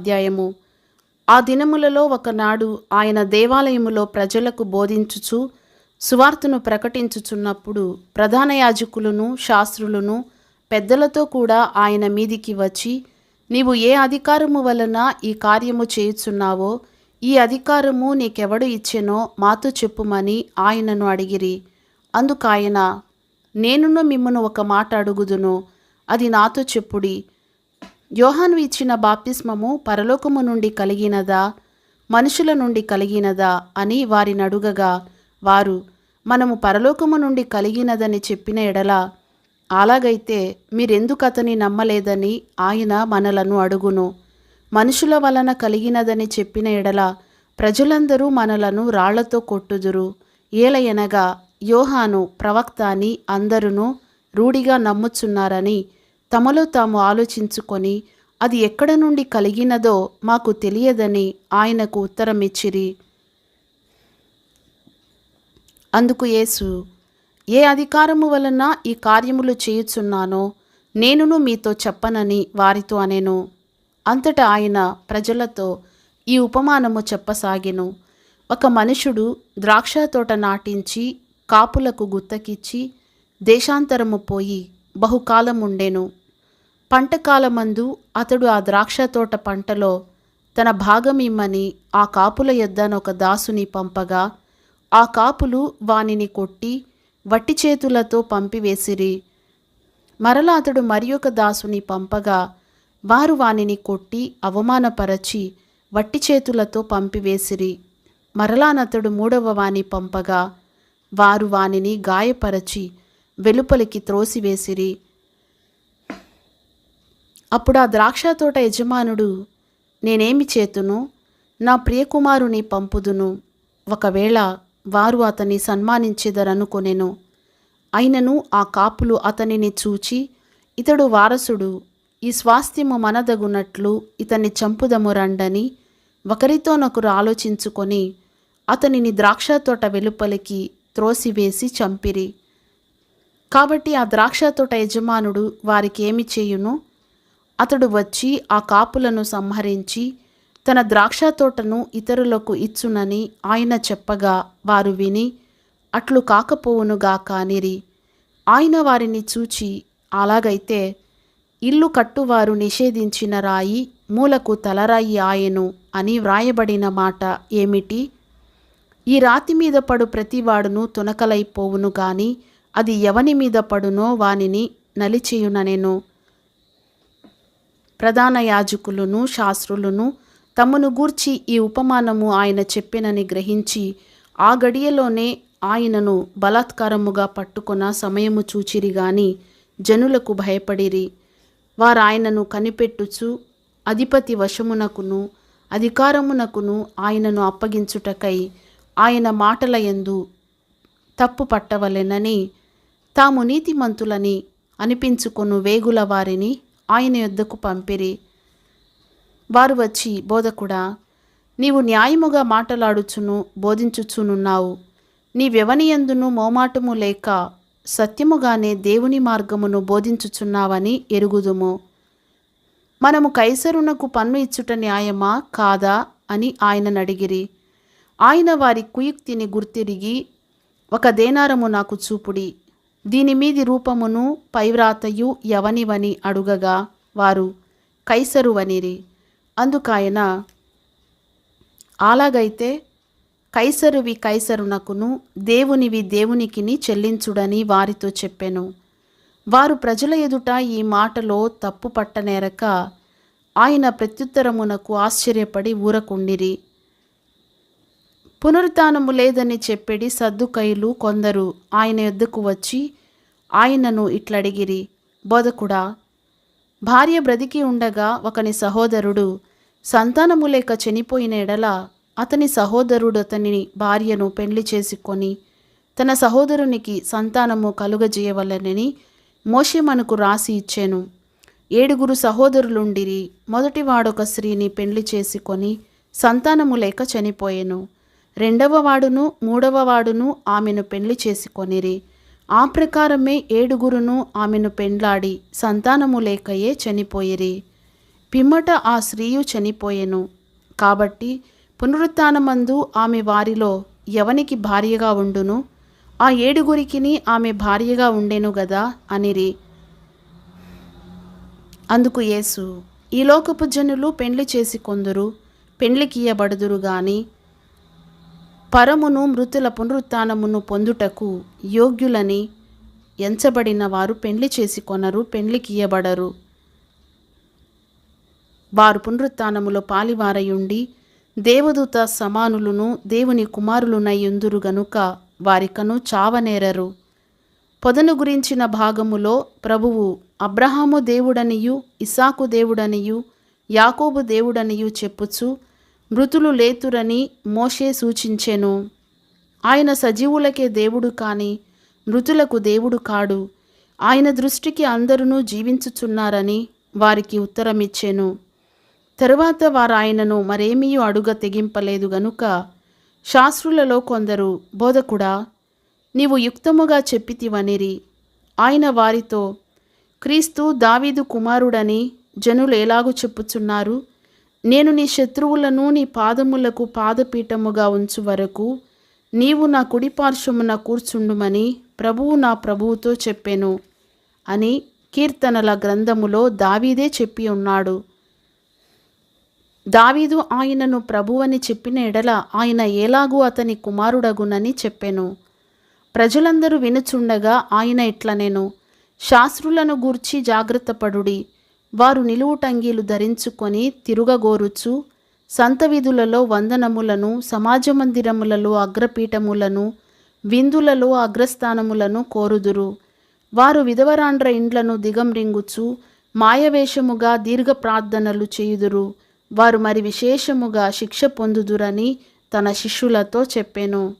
అధ్యాయము. ఆ దినములలో ఒకనాడు ఆయన దేవాలయములో ప్రజలకు బోధించుచు సువార్తను ప్రకటించుచున్నప్పుడు ప్రధాన యాజకులను శాస్త్రులను పెద్దలతో కూడా ఆయన మీదికి వచ్చి నీవు ఏ అధికారము వలన ఈ కార్యము చేయుచున్నావో ఈ అధికారము నీకెవడు ఇచ్చెనో మాతో చెప్పుమని ఆయనను అడిగిరి. అందుకాయన నేనును మిమ్మను ఒక మాట అడుగుదును అది నాతో చెప్పుడి. యోహాను ఇచ్చిన బాప్తిస్మము పరలోకము నుండి కలిగినదా? మనుషుల నుండి కలిగినదా? అని వారిని అడుగగా వారు మనము పరలోకము నుండి కలిగినదని చెప్పిన ఎడల అలాగైతే మీరెందుకు అతని నమ్మలేదని ఆయన మనలను అడుగును. మనుషుల వలన కలిగినదని చెప్పిన ఎడల ప్రజలందరూ మనలను రాళ్ళతో కొట్టుదురు. ఏలయనగా యోహాను ప్రవక్త అని అందరును రూఢిగా నమ్ముచున్నారని తమలో తాము ఆలోచించుకొని అది ఎక్కడ నుండి కలిగినదో మాకు తెలియదని ఆయనకు ఉత్తరమిచ్చిరి. అందుకు యేసు ఏ అధికారము వలన ఈ కార్యములు చేయుచున్నానో నేనును మీతో చెప్పనని వారితో అనెను. అంతటా ఆయన ప్రజలతో ఈ ఉపమానము చెప్పసాగెను. ఒక మనుషుడు ద్రాక్ష తోట నాటించి కాపులకు గుత్తకిచ్చి దేశాంతరము పోయి బహుకాలం ఉండెను పంటకాలమందు అతడు ఆ ద్రాక్ష తోట పంటలో తన భాగం ఇమ్మని ఆ కాపుల యొద్దనొక దాసుని పంపగా ఆ కాపులు వానిని కొట్టి వట్టి చేతులతో పంపివేసిరి. మరలా అతడు మరి ఒక దాసుని పంపగా వారు వానిని కొట్టి అవమానపరచి వట్టి చేతులతో పంపివేసిరి. మరలానతడు మూడవ వాని పంపగా వారు వానిని గాయపరచి వెలుపలికి త్రోసివేసిరి. అప్పుడు ఆ ద్రాక్ష తోట యజమానుడు నేనేమి చేతును? నా ప్రియకుమారుని పంపుదును. ఒకవేళ వారు అతని సన్మానించెదరనుకొనెను. అయినను ఆ కాపులు అతనిని చూచి ఇతడు వారసుడు. ఈ స్వాస్థ్యము మనదగునట్లు ఇతన్ని చంపుదము రండని ఒకరితోనొకరు ఆలోచించుకొని అతనిని ద్రాక్ష తోట వెలుపలికి త్రోసివేసి చంపిరి. కాబట్టి ఆ ద్రాక్ష తోట యజమానుడు వారికి ఏమి చేయును? అతడు వచ్చి ఆ కాపులను సంహరించి తన ద్రాక్ష తోటను ఇతరులకు ఇచ్చునని ఆయన చెప్పగా వారు విని అట్లు కాకపోవునుగా కానిరి. ఆయన వారిని చూచి అలాగైతే ఇల్లు కట్టువారు నిషేధించిన రాయి మూలకు తలరాయి ఆయను అని వ్రాయబడిన మాట ఏమిటి? ఈ రాతి మీద పడు ప్రతివాడును తునకలైపోవును గాని అది ఎవని మీద పడునో వానిని నలిచేయుననెను. ప్రధాన యాజకులను శాస్త్రులను తమను గూర్చి ఈ ఉపమానము ఆయన చెప్పినని గ్రహించి ఆ గడియలోనే ఆయనను బలాత్కారముగా పట్టుకొన సమయము చూచిరి గాని జనులకు భయపడిరి. వారు ఆయనను కనిపెట్టుచు అధిపతి వశమునకును అధికారమునకును ఆయనను అప్పగించుటకై ఆయన మాటల యందు తప్పు పట్టవలెనని తాము నీతిమంతులని అనిపించుకొను వేగుల వారిని ఆయన యొద్దకు పంపిరి. వారు వచ్చి బోధకుడా నీవు న్యాయముగా మాటలాడుచును బోధించుచునున్నావు. నీవెవనియందును మోమాటము లేక సత్యముగానే దేవుని మార్గమును బోధించుచున్నావని ఎరుగుదుము. మనము కైసరునకు పన్ను ఇచ్చుట న్యాయమా కాదా అని ఆయనను అడిగిరి. ఆయన వారి కుయుక్తిని గుర్తిరిగి ఒక దేనారము నాకు చూపుడి. దీని మీది రూపమును పైవ్రాతయు ఎవనివని అడుగగా వారు కైసరువనిరి. అందుకాయన అలాగైతే కైసరువి కైసరునకును దేవునివి దేవునికిని చెల్లించుడని వారితో చెప్పెను. వారు ప్రజల ఎదుట ఈ మాటలో తప్పు పట్టనేరక ఆయన ప్రత్యుత్తరమునకు ఆశ్చర్యపడి ఊరకుండిరి. పునరుత్నము లేదని చెప్పెడి సద్దుకైలు కొందరు ఆయన ఎద్దుకు వచ్చి ఆయనను ఇట్లడిగిరి బోధకుడా భార్య బ్రతికి ఉండగా ఒకని సహోదరుడు సంతానము లేక చనిపోయిన ఎడల అతని సహోదరుడు అతనిని భార్యను పెళ్ళి చేసుకొని తన సహోదరునికి సంతానము కలుగజేయవలనని మోషే మనకు రాసి ఇచ్చాను. ఏడుగురు సహోదరులుండిరి మొదటివాడొక స్త్రీని పెళ్ళి చేసుకొని సంతానము లేక చనిపోయెను. రెండవ వాడును మూడవ వాడును ఆమెను పెండ్లి చేసుకొనిరి. ఆ ప్రకారమే ఏడుగురును ఆమెను పెండ్లాడి సంతానము లేకయే చనిపోయిరి. పిమ్మట ఆ స్త్రీయు చనిపోయెను. కాబట్టి పునరుత్నమందు ఆమె వారిలో ఎవనికి భార్యగా ఉండును? ఆ ఏడుగురికిని ఆమె భార్యగా ఉండెను గదా అనిరి. అందుకు యేసు ఈ లోకపు జనులు పెండ్లి చేసి కొందరు పెండ్లికియబడుదురు గాని పరమును మృతుల పునరుత్నమును పొందుటకు యోగ్యులని ఎంచబడిన వారు పెండ్లి చేసి కొనరు పెండ్లికియబడరు వారు పునరుత్నములో పాలివారయుండి దేవదూత సమానులను దేవుని కుమారులునయ్యుందురు గనుక వారికను చావనేరరు. పొదను గురించిన భాగములో ప్రభువు అబ్రహాము దేవుడనియు ఇసాకు దేవుడనియు యాకోబు దేవుడనియు చెప్పుచు మృతులు లేతురని మోషే సూచించెను. ఆయన సజీవులకే దేవుడు కాని మృతులకు దేవుడు కాడు. ఆయన దృష్టికి అందరూ జీవించుచున్నారని వారికి ఉత్తరమిచ్చెను. తరువాత వారు ఆయనను మరేమీ అడుగ తెగింపలేదు గనుక శాస్త్రులలో కొందరు బోధకుడా నీవు యుక్తముగా చెప్పితివనిరి. ఆయన వారితో క్రీస్తు దావీదు కుమారుడని జనులు ఎలాగూ చెప్పుచున్నారు? నేను నీ శత్రువులను నీ పాదములకు పాదపీఠముగా ఉంచు వరకు నీవు నా కుడిపార్శ్వమున కూర్చుండుమని ప్రభువు నా ప్రభువుతో చెప్పెను అని కీర్తనల గ్రంథములో దావీదే చెప్పి ఉన్నాడు. దావీదు ఆయనను ప్రభువని చెప్పిన ఎడల ఆయన ఎలాగూ అతని కుమారుడగునని చెప్పెను. ప్రజలందరూ వినుచుండగా ఆయన ఇట్లనెను శాస్త్రులను గూర్చి జాగ్రత్తపడుడి. వారు నిలువుటంగీలు ధరించుకొని తిరుగగోరుచు సంత విధులలో వందనములను సమాజ మందిరములలో అగ్రపీఠములను విందులలో అగ్రస్థానములను కోరుదురు. వారు విధవరాండ్ర ఇండ్లను దిగంరింగుచు మాయవేషముగా దీర్ఘ ప్రార్థనలు చేయుదురు. వారు మరి విశేషముగా శిక్ష పొందుదురని తన శిష్యులతో చెప్పెను.